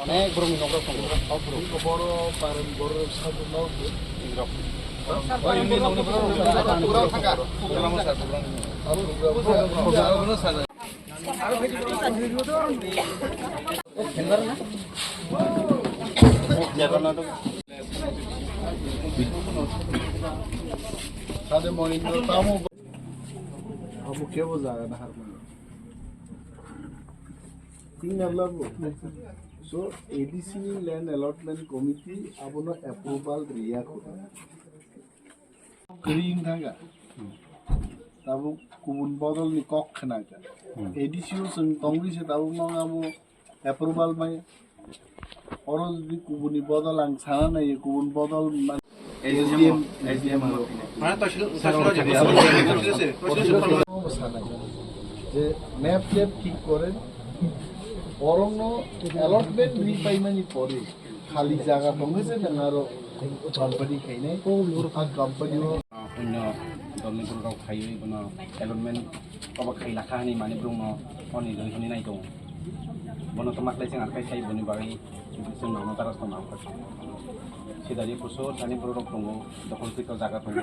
অনেক বড় মিনগ্র বড়। পারেন বড় মর্নিং তামো আবু কে না মানে তিন আল্লাহ So ADC Land Allotment Committee abono approval riya kota. Green thanga. Tabu kubun bodol ni kok khana ka. ADC o sung tongri se tabu mang abo approval mai. Oro যদি কুবুনি বদল আং ছানা নাই কুবুন বদল মানে SDM SDM অবস্থা নাই যে ম্যাপ ট্যাপ ঠিক করেন অরণ্য অ্যালটমেন্ট দুই পাইমানি পরে। খালি জায়গা কমেছে তেনারও কোম্পানি খাই নাই? আর কোম্পানিও অন্য দলনিগুলো খাইয়ে কোনো অ্যালটমেন্ট কবা খাই লাখাহানি মানে ব্রহ্ম অনির্ধনী নাই দङ বনো তোমাকলাই जों आखाइ थायो बेनि बागै जों नामा दारास नामा सिदारि फसर दानि बर' दङ दखल जागा दङ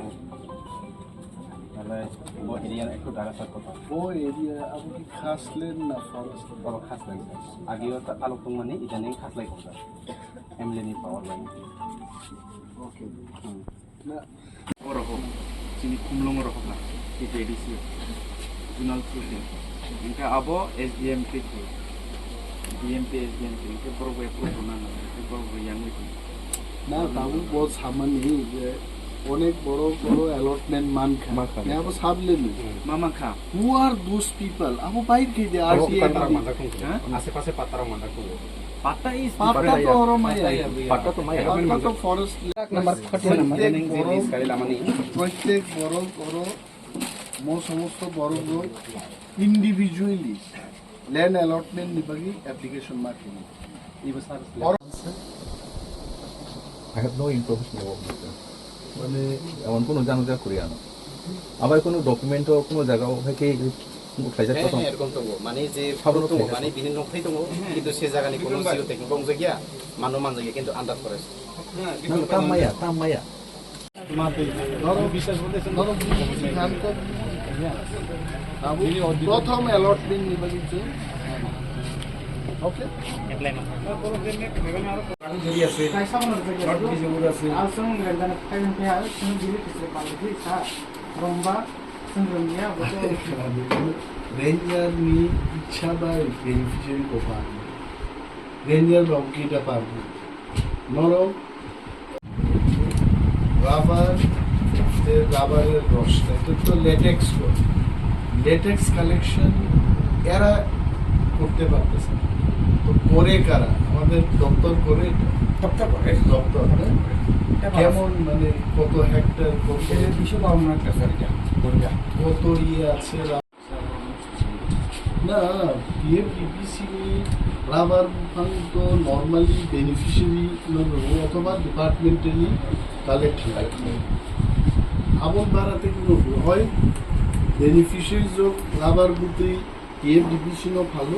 তাহলে ও এরিয়ার একটু ডাইরেক্টর কথা। ও এরিয়া আপনি খাসলেন না ফরেস্ট বড় খাসলেন। আগেও আলোক মানে ইদানিং খাসলাই কথা এমলেনি পাওয়ার লাইন ওকে না। ও রকম চিনি খুমলং রকম না এটা এডিসি জুনাল থ্রুটিং ఇంకా అబో ఎస్డిఎంపీ త్రూ డిఎంపీ ఎస్డిఎంపీ ఇంకా పొరపు ఎప్పుడు ఉన్నాను ఇంకా పొరపు యంగ్ నా తాము బహుత్ సామాన్య অনেক বড় বড় অ্যালটমেন্ট মান খান আবো সাবলেন mama kha হু আর দোজ পিপল আবো বাইর কে দে আর সি আশেপাশে পাতারা মান্দা কো পাতা is পাতা তো ওর মায়া পাতা তো মায়া পাতা তো ফরেস্ট নাম্বার 40 নাম্বার প্রত্যেক বড় sekali lama প্রত্যেক বড় বড় মো সমস্ত বড় individually land allotment নিবাগি application marking ini besar I have no information about this. মানে এমন কোনো জানাজা করিয়া না আবার কোনো ডকুমেন্টও কোনো জায়গাও থেকে এরকম দङ মানে যে খবর দङ মানে বিভিন্ন নখै দङ কিন্তু সে জায়গানি হ্যাঁ। প্রথম অ্যালটমেন্ট নিবা ওকে রেঞ্জার নি ইচ্ছা বা বেনিফিশিয়ারি কো পারবে রেঞ্জার রবকিটা পারবে নরম রাবার যে রাবারের রসটা এটা তো লেটেক্স লেটেক্স কালেকশন এরা করতে পারতেছে না। করে কারা? আমাদের দপ্তর করে দপ্তর করে? দপ্তর? কেমন মানে কত হেক্টর কত বাউন্ন একটা স্যার কত ইয়ে আছে না পিএফডিপিসি রাবার ফান্ড তো নর্মালি বেনিফিশিয়ারি অথবা ডিপার্টমেন্টালি কালেক্ট হয়। আমল বাড়াতে কোনো হয় বেনিফিশিয়ারি যোগ রাবার বুতে পিএফডিপিসিও ভালো।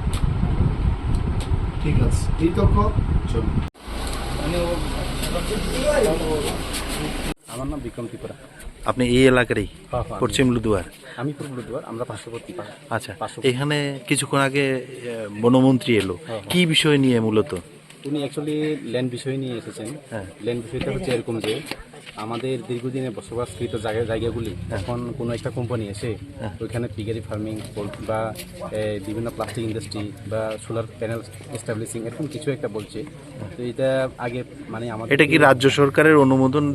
ঠিক আছে। চল। আমার নাম বিক্রম ত্রিপুরা। আপনি এই এলাকারই পশ্চিম লুদুয়ার আমি পূর্ব দুয়ার আমরা পার্শ্ববর্তী আচ্ছা এখানে কিছুক্ষণ আগে বনমন্ত্রী এলো। কি বিষয় নিয়ে মূলত? উনি অ্যাকচুয়ালি ল্যান্ড বিষয় নিয়ে এসেছেন। হ্যাঁ। ল্যান্ড বিষয়টা হচ্ছে এরকম যে আমাদের দীর্ঘদিনে বসবাসকৃত জায়গা জায়গাগুলি এখন কোনো একটা কোম্পানি এসে ওইখানে পিগারি ফার্মিং বা বিভিন্ন প্লাস্টিক ইন্ডাস্ট্রি বা সোলার প্যানেল এস্টাবলিশিং এরকম কিছু একটা বলছে। তো এটা আগে মানে আমাদের এটা কি রাজ্য সরকারের অনুমোদন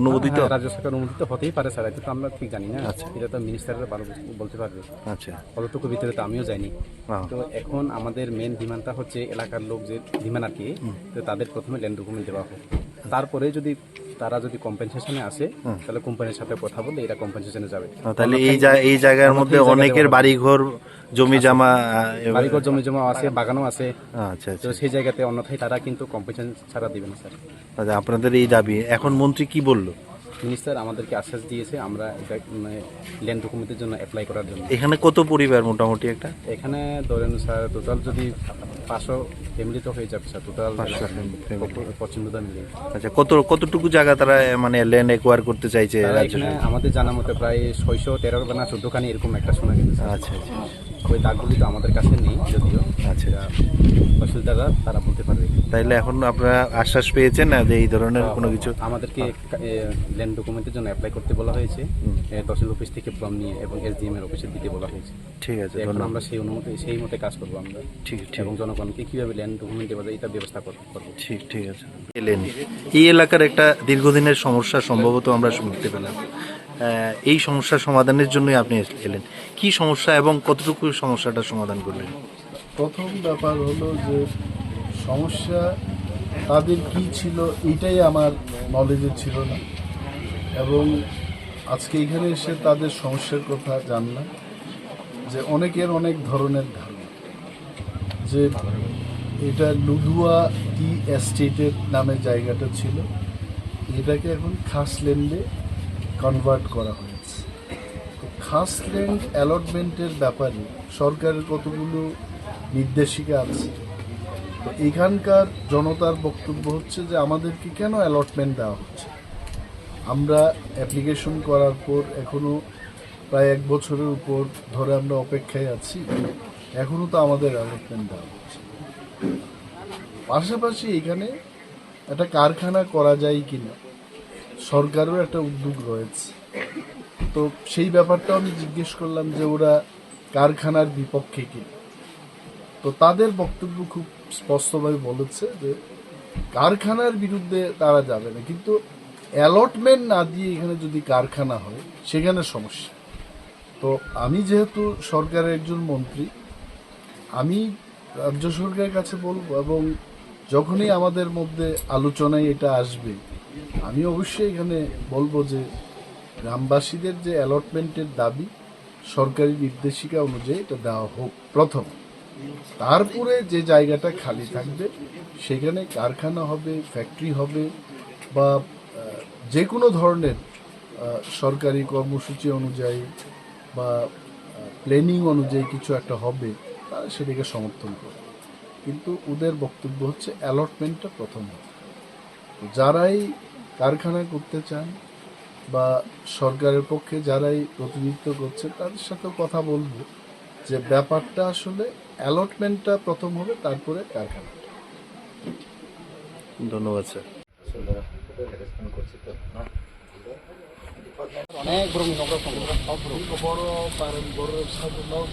অনুমোদিত? হ্যাঁ, রাজ্য সরকার অনুমোদিত হতেই পারে স্যার এটা তো আমরা ঠিক জানি না। আচ্ছা। এটা তো মিনিস্টাররা ভালো বলতে পারবে। আচ্ছা। অতটুকু ভিতরে তো আমিও যাইনি হ্যাঁ। তো এখন আমাদের মেন ডিমান্ডটা হচ্ছে এলাকার লোক যে ডিমান্ড আর কি তো তাদের প্রথমে ল্যান্ড ডকুমেন্ট দেওয়া হোক। তারপরে যদি তারা যদি কম্পেনসেশনে আসে তাহলে কোম্পানির সাথে কথা বলে এরা কম্পেনসেশনে যাবে। তাহলে এই এই জায়গার মধ্যে অনেকের বাড়ি ঘর জমি জমা বাড়ি ঘর বাড়িঘর জমি জমা আছে বাগানও আছে। আচ্ছা তো আচ্ছা সেই জায়গাতে অন্যথায় তারা কিন্তু কম্পেনসেশন ছাড়া দিবেন না স্যার। আচ্ছা আপনাদের এই দাবি। এখন মন্ত্রী কি বলল? মিনিস্টার আমাদেরকে আশ্বাস দিয়েছে আমরা এটা মানে ল্যান্ড ডকুমেন্টের জন্য অ্যাপ্লাই করার জন্য। এখানে কত পরিবার মোটামুটি একটা? এখানে ধরেন স্যার টোটাল যদি পাঁচশো ফ্যামিলি তো হয়ে যাবে স্যার টোটাল পছন্দটা মিলে। আচ্ছা কত কতটুকু জায়গা তারা মানে ল্যান্ড একোয়ার করতে চাইছে এখানে আমাদের জানা মতে প্রায় ছয়শো তেরো না চোদ্দখানি এরকম একটা শোনা গেছে। আচ্ছা আচ্ছা। ওই দাগগুলি তো আমাদের কাছে নেই যদিও। আচ্ছা। তহসিলদাররা তারা বলতে পারবে। তাইলে এখন আপনারা আশ্বাস পেয়েছেন না যে এই ধরনের কোনো কিছু? আমাদেরকে ল্যান্ড ডকুমেন্টের জন্য অ্যাপ্লাই করতে বলা হয়েছে। তহসিল অফিস থেকে ফর্ম নিয়ে এবং এসডিএম এর অফিসে দিতে বলা হয়েছে। ঠিক আছে এখন আমরা সেই অনুমতি সেই মতে কাজ করব আমরা। ঠিক ঠিক। এবং জনগণকে কীভাবে ল্যান্ড ডকুমেন্ট দেওয়া যায় এটা ব্যবস্থা কর- করব। ঠিক ঠিক আছে। এলেন এই এলাকার একটা দীর্ঘদিনের সমস্যা সম্ভবত আমরা শুনতে পেলাম। এই সমস্যার সমাধানের জন্যই আপনি এলেন। কি সমস্যা এবং কতটুকু সমস্যাটা সমাধান করলেন? প্রথম ব্যাপার হলো যে সমস্যা তাদের কি ছিল এটাই আমার নলেজে ছিল না। এবং আজকে এখানে এসে তাদের সমস্যার কথা জানলাম যে অনেকের অনেক ধরনের ধারণা যে এটা লুধুয়া টি এস্টেটের নামে জায়গাটা ছিল। এটাকে এখন খাসল্যান্ডে কনভার্ট করা হয়েছে। তো খাসল্যান্ড অ্যালটমেন্টের ব্যাপারে সরকারের কতগুলো নির্দেশিকা আছে? তো এখানকার জনতার বক্তব্য হচ্ছে যে আমাদেরকে কেন অ্যালটমেন্ট দেওয়া হচ্ছে? আমরা অ্যাপ্লিকেশন করার পর এখনও প্রায় এক বছরের উপর ধরে আমরা অপেক্ষায় আছি এখনও তো আমাদের অ্যালটমেন্ট দেওয়া হচ্ছে। পাশাপাশি এখানে একটা কারখানা করা যায় কিনা সরকারও একটা উদ্যোগ রয়েছে। তো সেই ব্যাপারটা আমি জিজ্ঞেস করলাম যে ওরা কারখানার বিপক্ষে কিনা তো তাদের বক্তব্য খুব স্পষ্টভাবে বলেছে যে কারখানার বিরুদ্ধে তারা যাবে না। কিন্তু অ্যালটমেন্ট না দিয়ে এখানে যদি কারখানা হয়, সেখানে সমস্যা। তো আমি যেহেতু সরকারের একজন মন্ত্রী, আমি রাজ্য সরকারের কাছে বলব এবং যখনই আমাদের মধ্যে আলোচনায় এটা আসবে, আমি অবশ্যই এখানে বলব যে গ্রামবাসীদের যে অ্যালটমেন্টের দাবি, সরকারি নির্দেশিকা অনুযায়ী এটা দেওয়া হোক প্রথম। তারপরে যে জায়গাটা খালি থাকবে, সেখানে কারখানা হবে ফ্যাক্টরি হবে বা যে কোনো ধরনের সরকারি কর্মসূচি অনুযায়ী বা প্ল্যানিং অনুযায়ী কিছু একটা হবে, তারা সেটাকে সমর্থন করে কিন্তু ওদের বক্তব্য হচ্ছে অ্যালটমেন্টটা প্রথম হবে। যারাই কারখানা করতে চান বা সরকারের পক্ষে যারাই প্রতিনিধিত্ব করছে তাদের সাথেও কথা বলব যে ব্যাপারটা আসলে অ্যালটমেন্টটা প্রথম হবে তারপরে কারখানা। ধন্যবাদ স্যার। অনেক বড় বড়। বড় বড়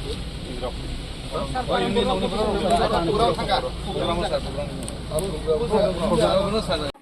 আরও